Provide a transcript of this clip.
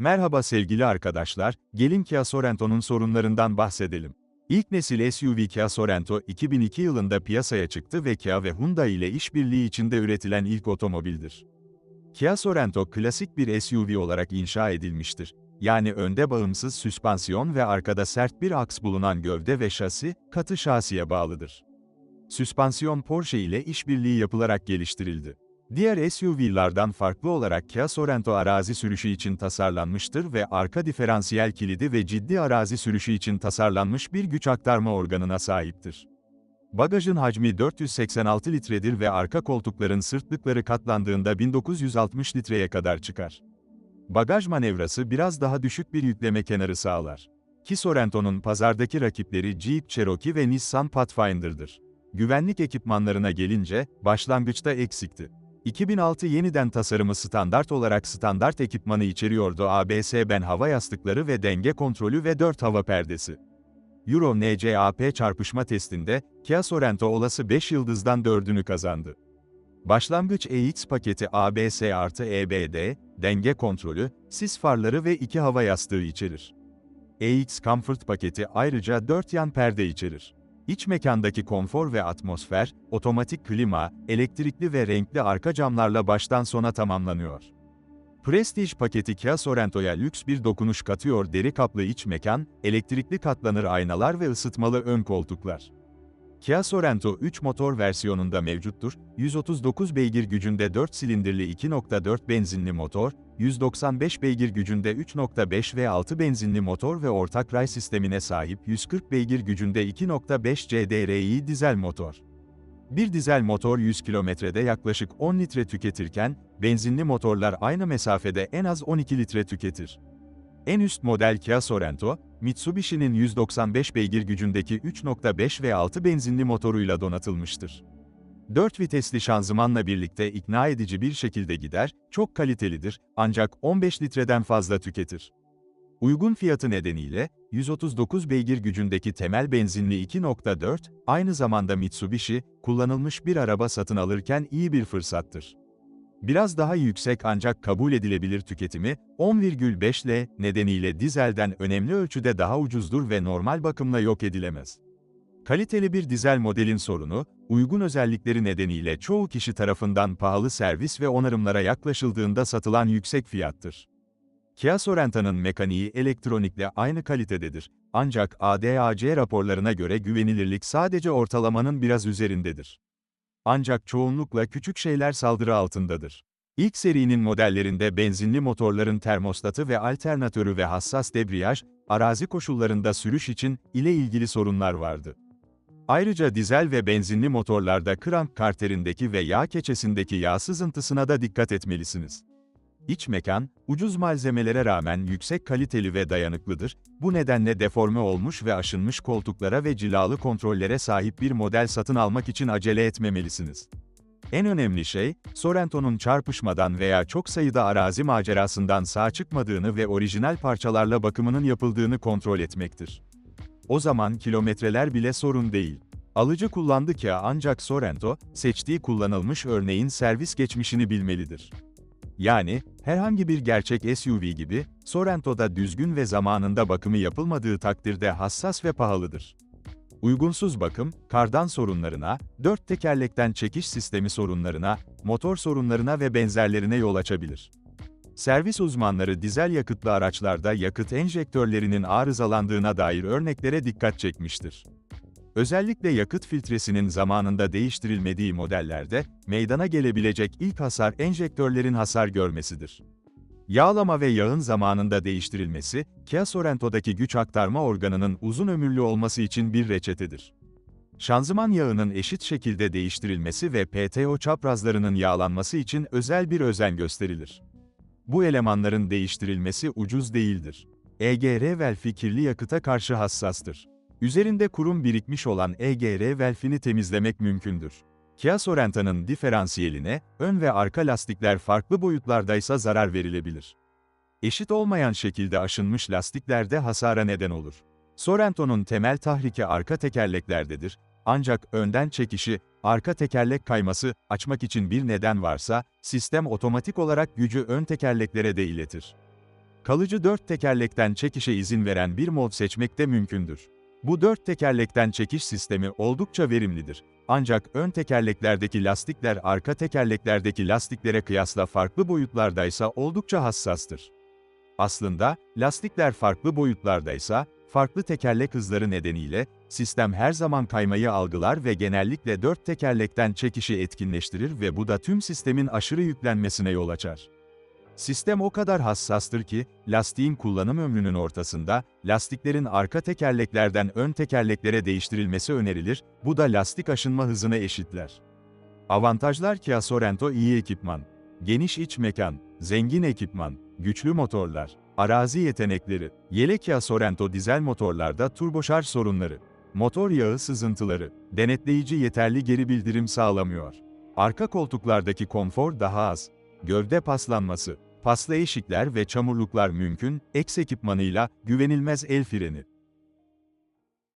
Merhaba sevgili arkadaşlar, gelin Kia Sorento'nun sorunlarından bahsedelim. İlk nesil SUV Kia Sorento 2002 yılında piyasaya çıktı ve Kia ve Hyundai ile işbirliği içinde üretilen ilk otomobildir. Kia Sorento klasik bir SUV olarak inşa edilmiştir. Yani önde bağımsız süspansiyon ve arkada sert bir aks bulunan gövde ve şasi, katı şasiye bağlıdır. Süspansiyon Porsche ile işbirliği yapılarak geliştirildi. Diğer SUV'lardan farklı olarak Kia Sorento arazi sürüşü için tasarlanmıştır ve arka diferansiyel kilidi ve ciddi arazi sürüşü için tasarlanmış bir güç aktarma organına sahiptir. Bagajın hacmi 486 litredir ve arka koltukların sırtlıkları katlandığında 1960 litreye kadar çıkar. Bagaj manevrası biraz daha düşük bir yükleme kenarı sağlar. Ki Sorento'nun pazardaki rakipleri Jeep Cherokee ve Nissan Pathfinder'dır. Güvenlik ekipmanlarına gelince, başlangıçta eksikti. 2006 yeniden tasarımı standart olarak standart ekipmanı içeriyordu ABS-BEN hava yastıkları ve denge kontrolü ve 4 hava perdesi. Euro NCAP çarpışma testinde, Kia Sorento olası 5 yıldızdan 4'ünü kazandı. Başlangıç EX paketi ABS artı EBD, denge kontrolü, sis farları ve 2 hava yastığı içerir. EX Comfort paketi ayrıca 4 yan perde içerir. İç mekandaki konfor ve atmosfer, otomatik klima, elektrikli ve renkli arka camlarla baştan sona tamamlanıyor. Prestige paketi Kia Sorento'ya lüks bir dokunuş katıyor deri kaplı iç mekan, elektrikli katlanır aynalar ve ısıtmalı ön koltuklar. Kia Sorento 3 motor versiyonunda mevcuttur, 139 beygir gücünde 4 silindirli 2.4 benzinli motor, 195 beygir gücünde 3.5 ve 6 benzinli motor ve ortak ray sistemine sahip 140 beygir gücünde 2.5 CDRI dizel motor. Bir dizel motor 100 kilometrede yaklaşık 10 litre tüketirken, benzinli motorlar aynı mesafede en az 12 litre tüketir. En üst model Kia Sorento, Mitsubishi'nin 195 beygir gücündeki 3.5 ve 6 benzinli motoruyla donatılmıştır. 4 vitesli şanzımanla birlikte ikna edici bir şekilde gider, çok kalitelidir, ancak 15 litreden fazla tüketir. Uygun fiyatı nedeniyle, 139 beygir gücündeki temel benzinli 2.4, aynı zamanda Mitsubishi, kullanılmış bir araba satın alırken iyi bir fırsattır. Biraz daha yüksek ancak kabul edilebilir tüketimi, 10,5 L nedeniyle dizelden önemli ölçüde daha ucuzdur ve normal bakımla yok edilemez. Kaliteli bir dizel modelin sorunu, uygun özellikleri nedeniyle çoğu kişi tarafından pahalı servis ve onarımlara yaklaşıldığında satılan yüksek fiyattır. Kia Sorenta'nın mekaniği elektronikle aynı kalitededir. Ancak ADAC raporlarına göre güvenilirlik sadece ortalamanın biraz üzerindedir. Ancak çoğunlukla küçük şeyler saldırı altındadır. İlk serinin modellerinde benzinli motorların termostatı ve alternatörü ve hassas debriyaj, arazi koşullarında sürüş için ile ilgili sorunlar vardı. Ayrıca dizel ve benzinli motorlarda krank karterindeki ve yağ keçesindeki yağ sızıntısına da dikkat etmelisiniz. İç mekan, ucuz malzemelere rağmen yüksek kaliteli ve dayanıklıdır, bu nedenle deforme olmuş ve aşınmış koltuklara ve cilalı kontrollere sahip bir model satın almak için acele etmemelisiniz. En önemli şey, Sorrento'nun çarpışmadan veya çok sayıda arazi macerasından sağ çıkmadığını ve orijinal parçalarla bakımının yapıldığını kontrol etmektir. O zaman kilometreler bile sorun değil. Alıcı kullandı ki ancak Sorento, seçtiği kullanılmış örneğin servis geçmişini bilmelidir. Yani, herhangi bir gerçek SUV gibi, Sorrento'da düzgün ve zamanında bakımı yapılmadığı takdirde hassas ve pahalıdır. Uygunsuz bakım, kardan sorunlarına, dört tekerlekten çekiş sistemi sorunlarına, motor sorunlarına ve benzerlerine yol açabilir. Servis uzmanları dizel yakıtlı araçlarda yakıt enjektörlerinin arızalandığına dair örneklere dikkat çekmiştir. Özellikle yakıt filtresinin zamanında değiştirilmediği modellerde, meydana gelebilecek ilk hasar enjektörlerin hasar görmesidir. Yağlama ve yağın zamanında değiştirilmesi, Kia Sorento'daki güç aktarma organının uzun ömürlü olması için bir reçetedir. Şanzıman yağının eşit şekilde değiştirilmesi ve PTO çaprazlarının yağlanması için özel bir özen gösterilir. Bu elemanların değiştirilmesi ucuz değildir. EGR velfi kirli yakıta karşı hassastır. Üzerinde kurum birikmiş olan EGR velfini temizlemek mümkündür. Kia Sorenta'nın diferansiyeline, ön ve arka lastikler farklı boyutlardaysa zarar verilebilir. Eşit olmayan şekilde aşınmış lastiklerde hasara neden olur. Sorrento'nun temel tahriki arka tekerleklerdedir, ancak önden çekişi, arka tekerlek kayması, açmak için bir neden varsa, sistem otomatik olarak gücü ön tekerleklere de iletir. Kalıcı dört tekerlekten çekişe izin veren bir mod seçmek de mümkündür. Bu dört tekerlekten çekiş sistemi oldukça verimlidir. Ancak ön tekerleklerdeki lastikler arka tekerleklerdeki lastiklere kıyasla farklı boyutlardaysa oldukça hassastır. Aslında, lastikler farklı boyutlardaysa, farklı tekerlek hızları nedeniyle, sistem her zaman kaymayı algılar ve genellikle dört tekerlekten çekişi etkinleştirir ve bu da tüm sistemin aşırı yüklenmesine yol açar. Sistem o kadar hassastır ki, lastiğin kullanım ömrünün ortasında, lastiklerin arka tekerleklerden ön tekerleklere değiştirilmesi önerilir, bu da lastik aşınma hızını eşitler. Avantajlar Kia Sorento iyi ekipman, geniş iç mekan, zengin ekipman, güçlü motorlar, arazi yetenekleri, yelek Kia Sorento dizel motorlarda turboşarj sorunları, motor yağı sızıntıları, denetleyici yeterli geri bildirim sağlamıyor. Arka koltuklardaki konfor daha az, gövde paslanması, paslı eşikler ve çamurluklar mümkün, eks ekipmanıyla güvenilmez el freni.